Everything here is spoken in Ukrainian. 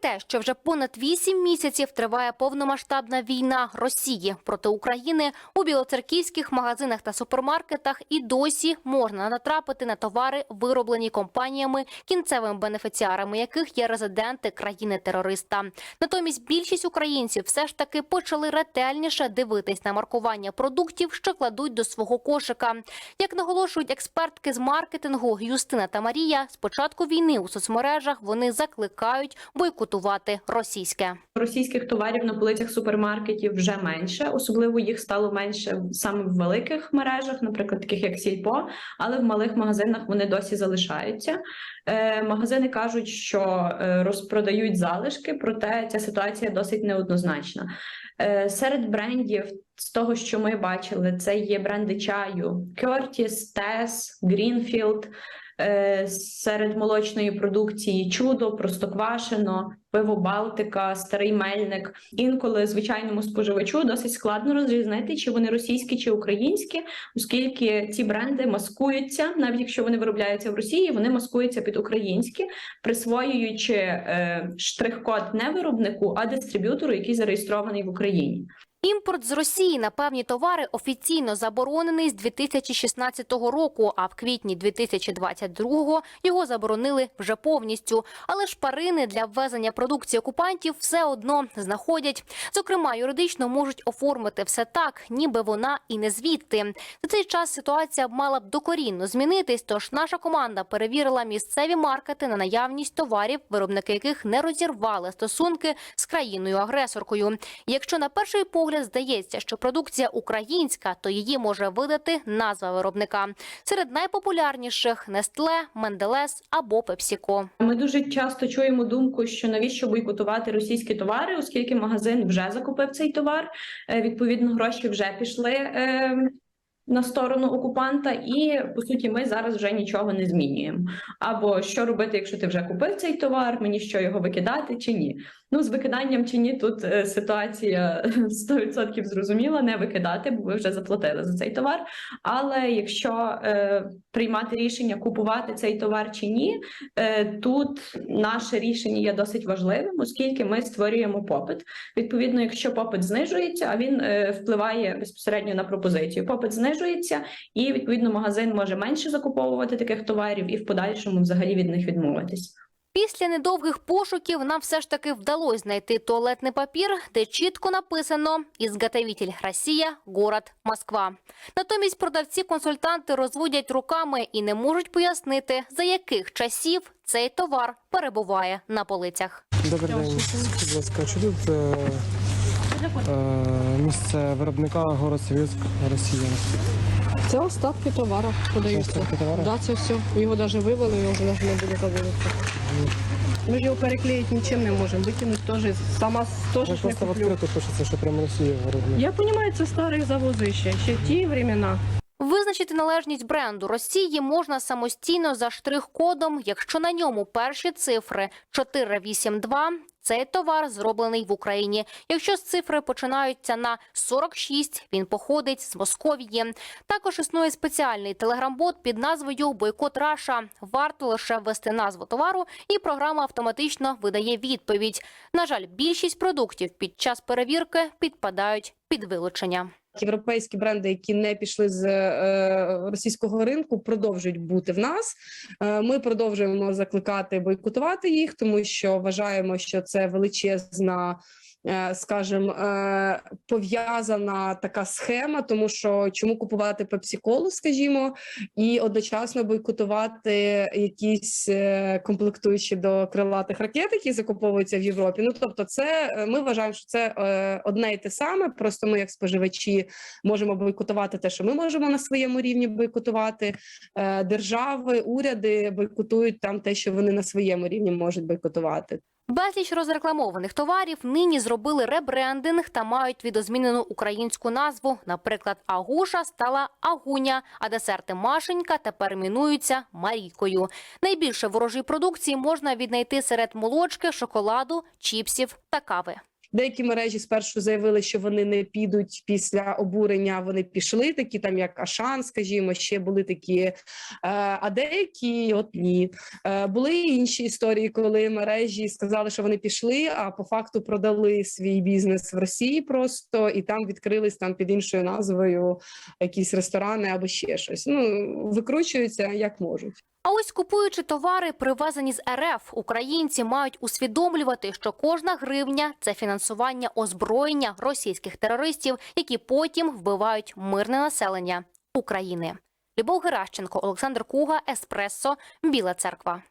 те, що вже понад вісім місяців триває повномасштабна війна Росії проти України у білоцерківських магазинах та супермаркетах, і досі можна натрапити на товари, вироблені компаніями, кінцевими бенефіціарами яких є резиденти країни-терориста. Натомість більшість українців все ж таки почали ретельніше дивитись на маркування продуктів, що кладуть до свого кошика. Як наголошують експертки з маркетингу Юстина та Марія, з початку війни у соцмережах вони закликають бойкотувати російське. Російських товарів на полицях супермаркетів вже менше, особливо їх стало менше саме в великих мережах, наприклад, таких як Сільпо, але в малих магазинах вони досі залишаються. Е, магазини кажуть, що е, розпродають залишки, проте ця ситуація досить неоднозначна. Е, серед брендів, з того, що ми бачили, це є бренди чаю: Tess, Greenfield. Е, Серед молочної продукції чудо, простоквашино, пиво Балтика, старий мельник. Інколи звичайному споживачу досить складно розрізнити, чи вони російські чи українські, оскільки ці бренди маскуються, навіть якщо вони виробляються в Росії, вони маскуються під українські, присвоюючи е, штрих-код не виробнику, а дистриб'ютору, який зареєстрований в Україні. Імпорт з Росії на певні товари офіційно заборонений з 2016 року, а в квітні 2022 його заборонили вже повністю. Але шпарини для ввезення продукції окупантів все одно знаходять. Зокрема, юридично можуть оформити все так, ніби вона і не звідти. За цей час ситуація мала б докорінно змінитись. Тож наша команда перевірила місцеві маркети на наявність товарів, виробники яких не розірвали стосунки з країною-агресоркою. Якщо на перший погляд здається, що продукція українська, то її може видати назва виробника. Серед найпопулярніших Нестле, Менделес або Пепсіко. Ми дуже часто чуємо думку, що навіщо бойкотувати російські товари, оскільки магазин вже закупив цей товар. е, Відповідно, гроші вже пішли е, на сторону окупанта, і по суті, ми зараз вже нічого не змінюємо. Або що робити, якщо ти вже купив цей товар, мені що його викидати чи ні? Ну, з викиданням чи ні, тут е, ситуація 100% зрозуміла, не викидати, бо ви вже заплатили за цей товар. Але якщо е, приймати рішення купувати цей товар чи ні, Е, Тут наше рішення є досить важливим, оскільки ми створюємо попит. Відповідно, якщо попит знижується, а він е, впливає безпосередньо на пропозицію. Попит знижується, і відповідно магазин може менше закуповувати таких товарів і в подальшому взагалі від них відмовитись. Після недовгих пошуків нам все ж таки вдалося знайти туалетний папір, де чітко написано «Ізготовитель Росія, город Москва». Натомість продавці-консультанти розводять руками і не можуть пояснити, за яких часів цей товар перебуває на полицях. Добрий день. Будь ласка, тут е, місце виробника город Советськ, Росія? Це остатки товару подаються. Остатки товару? Да, це все. Його навіть вивели, його вже навіть не буде заводитися. Ми ж його переклеїти нічим не можемо. Викинути теж сама теж ж не просто в куплю. відкриту пишеться, що прямо Росія виробник. Я розумію, це старий завози ще, ще ті времена. Визначити належність бренду Росії можна самостійно за штрих-кодом, якщо на ньому перші цифри 482 – цей товар зроблений в Україні. Якщо з цифри починаються на 46, він походить з Московії. Також існує спеціальний телеграм-бот під назвою Бойкот Раша. Варто лише ввести назву товару, і програма автоматично видає відповідь. На жаль, більшість продуктів під час перевірки підпадають під вилучення. Європейські бренди, які не пішли з е, російського ринку, продовжують бути в нас. Е, ми продовжуємо закликати бойкотувати їх, тому що вважаємо, що це величезна. Е, Скажем, е, пов'язана така схема, тому що чому купувати пепсі-колу, скажімо, і одночасно бойкотувати якісь е, комплектуючі до крилатих ракет, які закуповуються в Європі. Ну тобто, це ми вважаємо, що це одне і те саме. Просто ми, як споживачі, можемо бойкотувати те, що ми можемо на своєму рівні бойкотувати. Держави, уряди бойкотують там те, що вони на своєму рівні можуть бойкотувати. Безліч розрекламованих товарів нині зробили ребрендинг та мають відозмінену українську назву. Наприклад, Агуша стала Агуня, а десерти Машенька тепер мінуються Марійкою. Найбільше ворожої продукції можна віднайти серед молочки, шоколаду, чіпсів та кави. Деякі мережі спершу заявили, що вони не підуть після обурення. Вони пішли, такі там як Ашан, скажімо, ще були такі. Е, а деякі от ні. Е, були інші історії, коли мережі сказали, що вони пішли, а по факту продали свій бізнес в Росії просто і там відкрились там під іншою назвою якісь ресторани або ще щось. Ну викручуються як можуть. А ось купуючи товари, привезені з РФ, українці мають усвідомлювати, що кожна гривня це фінансування озброєння російських терористів, які потім вбивають мирне населення України. Любов Геращенко, Олександр Куга, Еспресо, Біла Церква.